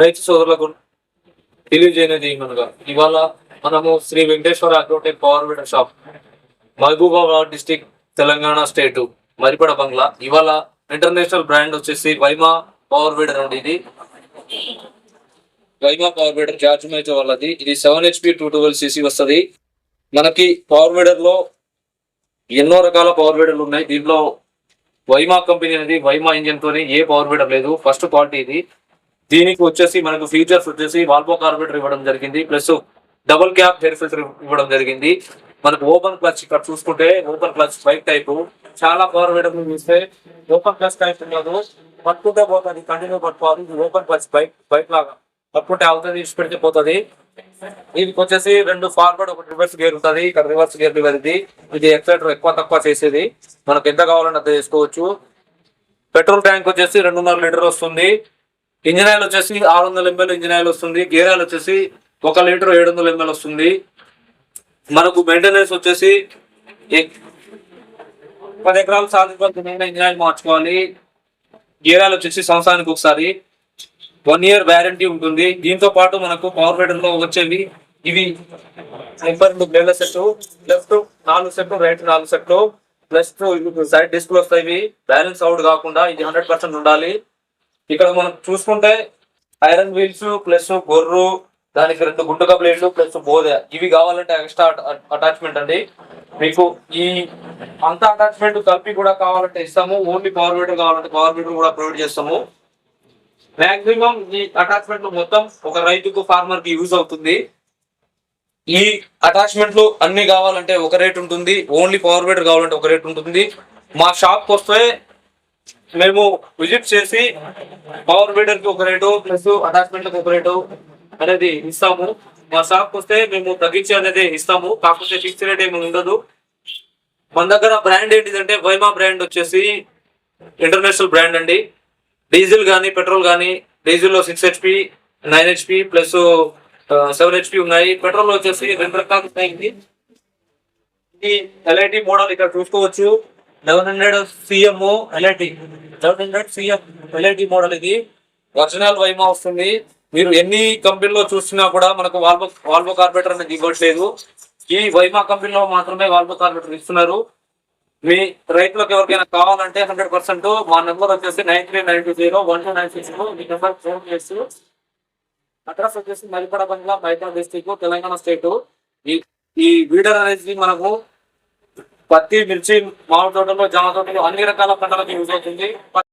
రైతు సోదరులకు తెలియజేయనిది ఏమనగా ఇవాళ మనము Shri Venkateshwara agrotech power weeder shop Mahabubabad district Telangana state Maripeda Bangla. ఇవాళ ఇంటర్నేషనల్ బ్రాండ్ వచ్చేసి వైమా పవర్ వీడర్ అండి ఇది. వైమా పవర్ వీడర్ చార్జ్ మేజో వాళ్ళది. ఇది seven HP two twelve CC వస్తుంది. మనకి పవర్ వీడర్లో ఎన్నో రకాల పవర్ వీడర్లు ఉన్నాయి. దీంట్లో వైమా కంపెనీ అనేది వైమా ఇంజిన్ తోని ఏ పవర్ వీడర్ లేదు. ఫస్ట్ క్వాలిటీ ఇది. దీనికి వచ్చేసి మనకు ఫీచర్స్ వచ్చేసి వాల్వో కార్బోరేటర్ ఇవ్వడం జరిగింది. Plus double cap air filter ఇవ్వడం జరిగింది. మనకు ఓపెన్ క్లచ్ ఇక్కడ చూసుకుంటే ఓపెన్ క్లచ్ బైక్ టైప్ చాలా పవర్ వేయడం చూస్తే ఓపెన్ క్లచ్ టైప్ ఉండదు పట్టుకుంటే పోతుంది కంటిన్యూ పట్టుకోవాలి. ఇది ఓపెన్ క్లచ్ బైక్ బైక్ లాగా. పట్టుకుంటే అవుతుంది ఇచ్చి పెడితే పోతుంది. దీనికి వచ్చేసి రెండు ఫార్వర్డ్ ఒక రివర్స్ గేర్ ఉంటుంది. ఇక్కడ రివర్స్ గేర్ లివర్ ఇది ఇది ఎక్సైటర్ ఎక్కువ తక్కువ చేసేది. మనకు ఎంత కావాలంటే అంత చేసుకోవచ్చు. పెట్రోల్ ట్యాంక్ వచ్చేసి రెండున్నర లీటర్ వస్తుంది. ఇంజిన్ ఆయిల్ వచ్చేసి ఆరు వందల ఎంఎల్ ఇంజిన్ ఆయిల్ వస్తుంది గేర్ ఆయిల్ వచ్చేసి ఒక లీటర్ ఏడు వందల ఎంఎల్ వస్తుంది. మనకు మెయింటెనెన్స్ వచ్చేసి పది ఎకరాలు సాధించిన ఇంజిన్ ఆయిల్ మార్చుకోవాలి. గేర్ ఆయిల్ వచ్చేసి సంవత్సరానికి ఒకసారి. వన్ ఇయర్ వ్యారంటీ ఉంటుంది. దీంతో పాటు మనకు పవర్ బెటర్లో వచ్చేవి. ఇవి నెంబర్ రెండు బ్లేడ్ల సెట్ లెఫ్ట్ నాలుగు సెట్ రైట్ నాలుగు సెట్ ప్లస్ సైడ్ డిస్క్ వస్తాయి. బ్యాలెన్స్ అవుట్ కాకుండా ఇది హండ్రెడ్ పర్సెంట్ ఉండాలి. ఇక్కడ మనం చూసుకుంటే ఐరన్ వీల్స్ ప్లస్ గొర్రు దానికి రెండు గుంటక బ్లేడ్లు ప్లస్ బోధ. ఇవి కావాలంటే ఎక్స్ట్రా అటాచ్మెంట్ అండి. మీకు ఈ అంత అటాచ్మెంట్ కలిపి కూడా కావాలంటే ఇస్తాము. ఓన్లీ పవర్ మీటర్ కావాలంటే పవర్ మీటర్ కూడా ప్రొవైడ్ చేస్తాము. మాక్సిమం ఈ అటాచ్మెంట్ మొత్తం ఒక రైతుకు ఫార్మర్కి యూజ్ అవుతుంది. ఈ అటాచ్మెంట్లు అన్ని కావాలంటే ఒక రేట్ ఉంటుంది. ఓన్లీ పవర్ మీటర్ కావాలంటే ఒక రేట్ ఉంటుంది. మా షాప్ వస్తే మేము విజిట్ చేసి పవర్ మీటర్ ఒక రేటు ప్లస్ అటాచ్మెంట్కి ఒక రేటు అనేది ఇస్తాము. మా షాప్కి వస్తే మేము తగ్గించి అనేది ఇస్తాము. కాకపోతే ఫిక్స్ రేట్ ఏమి ఉండదు. మన దగ్గర బ్రాండ్ ఏంటిదంటే వైమా బ్రాండ్ వచ్చేసి ఇంటర్నేషనల్ బ్రాండ్ అండి. డీజిల్ కానీ పెట్రోల్ కానీ డీజిల్లో six HP nine HP plus seven HP ఉన్నాయి. పెట్రోల్ వచ్చేసి రెండు రకాలు ఉన్నాయి ఇది ఎల్ఐటి మోడల్ ఇక్కడ చూసుకోవచ్చు. Eleven hundred CM LIT eleven hundred CM LIT model ఇది. ఒరిజినల్ వైమా వస్తుంది. మీరు ఎన్ని కంపెనీలో చూసినా కూడా మనకు వాల్వో వాల్వో కార్పొరేటర్ అనేది ఇవ్వట్లేదు. ఈ వైమా కంపెనీలో మాత్రమే వాల్వో కార్పొరేటర్ ఇస్తున్నారు. మీ రైతులకు ఎవరికైనా కావాలంటే హండ్రెడ్ పర్సెంట్ మా నెంబర్ వచ్చేసి nine three nine two zero one two nine six మీ నెంబర్ ఫోన్ చేసి అడ్రస్ వచ్చేసి మరిపడ బంగ్లా మైదా డిస్టిక్ తెలంగాణ స్టేట్. ఈ ఈ వీడర్ అనేది మనకు పత్తి మిర్చి మామిడి తోటలో జామ తోటలు అన్ని రకాల పంటలకు యూజ్ అవుతుంది.